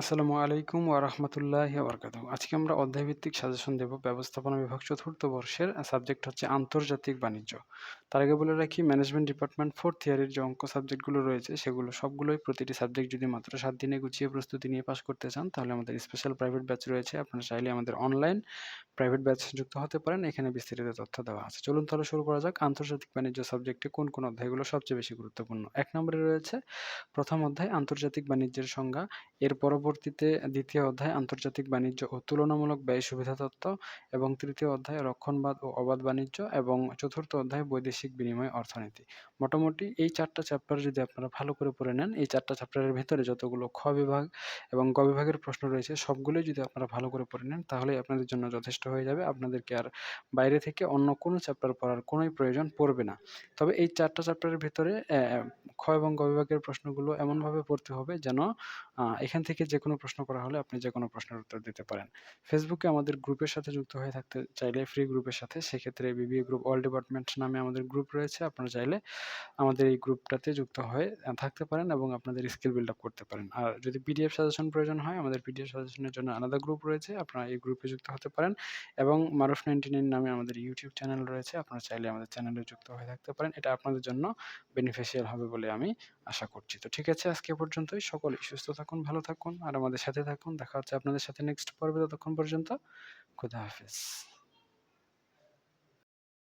আসসালামু আলাইকুম ওয়া রাহমাতুল্লাহি ওয়া বারাকাতুহু। আজকে আমরা অধ্যায়ভিত্তিক সাজেশন দেব ব্যবস্থাপনা বিভাগ চতুর্থ বর্ষের সাবজেক্ট হচ্ছে আন্তর্জাতিক বাণিজ্য। তার আগে বলে রাখি, ম্যানেজমেন্ট ডিপার্টমেন্ট ফোর্থ ইয়ারের যে অঙ্ক সাবজেক্টগুলো রয়েছে, সেগুলো সবগুলোই প্রতিটি সাবজেক্ট যদি মাত্র সাত দিনে গুছিয়ে প্রস্তুতি নিয়ে পাশ করতে চান, তাহলে আমাদের স্পেশাল প্রাইভেট ব্যাচ রয়েছে আপনারা চাইলে আমাদের অনলাইন প্রাইভেট ব্যাচ যুক্ত হতে পারেন, এখানে বিস্তারিত তথ্য দেওয়া আছে। চলুন তাহলে শুরু করা যাক। আন্তর্জাতিক বাণিজ্য সাবজেক্টে কোন কোন অধ্যায়গুলো সবচেয়ে বেশি গুরুত্বপূর্ণ? এক নম্বরে রয়েছে, প্রথম অধ্যায়, আন্তর্জাতিক বাণিজ্যের সংজ্ঞা। এর পরবর্তীতে দ্বিতীয় অধ্যায়, আন্তর্জাতিক বাণিজ্য ও তুলনামূলক ব্যয় সুবিধা তত্ত্ব। এবং তৃতীয় অধ্যায়, রক্ষণবাদ ও অবাধ বাণিজ্য। এবং চতুর্থ অধ্যায়, বৈদেশিক বিনিময় অর্থনীতি। মোটামুটি এই চারটা চ্যাপ্টার যদি আপনারা ভালো করে পড়ে নেন, এই চারটা চ্যাপ্টারের ভিতরে যতগুলো খ বিভাগ এবং গ বিভাগের প্রশ্ন রয়েছে, সবগুলোই যদি আপনারা ভালো করে পড়ে নেন তাহলে আপনাদের জন্য যথেষ্ট হয়ে যাবে, আপনাদেরকে আর বাইরে থেকে অন্য কোনো চ্যাপ্টার পড়ার কোনোই প্রয়োজন পড়বে না। তবে এই চারটা চ্যাপ্টারের ভিতরে খ এবং গ বিভাগের প্রশ্নগুলো এমনভাবে পড়তে হবে যেন এখান থেকে যে কোনো প্রশ্ন করা হলে আপনি যে কোনো প্রশ্নের উত্তর দিতে পারেন। ফেসবুকে আমাদের গ্রুপের সাথে যুক্ত হয়ে থাকতে চাইলে ফ্রি গ্রুপের সাথে, সেক্ষেত্রে বিবিএ গ্রুপ অল ডিপার্টমেন্ট নামে আমাদের গ্রুপ রয়েছে, আপনারা চাইলে আমাদের এই গ্রুপটাতে যুক্ত হয়ে থাকতে পারেন এবং আপনাদের স্কিল বিল্ড আপ করতে পারেন। আর যদি পিডিএফ সাজেশন প্রয়োজন হয়, আমাদের পিডিএফ সাজেশনের জন্য আলাদা গ্রুপ রয়েছে, আপনারা এই গ্রুপে যুক্ত হতে পারেন। এবং মারুফ নাইনটি নাইন নামে আমাদের ইউটিউব চ্যানেল রয়েছে। আপনারা চাইলে আমাদের চ্যানেলে যুক্ত হয়ে থাকতে পারেন। এটা আপনাদের জন্য বেনিফিশিয়াল হবে বলে আমি আশা করছি। তো ঠিক আছে, আজকে পর্যন্তই। সকলেই সুস্থ থাকুন, ভালো থাকুন, আর আমাদের সাথে থাকুন। দেখা হচ্ছে আপনাদের সাথে নেক্সট পর্বে, ততক্ষণ পর্যন্ত। খুদা হাফেজ।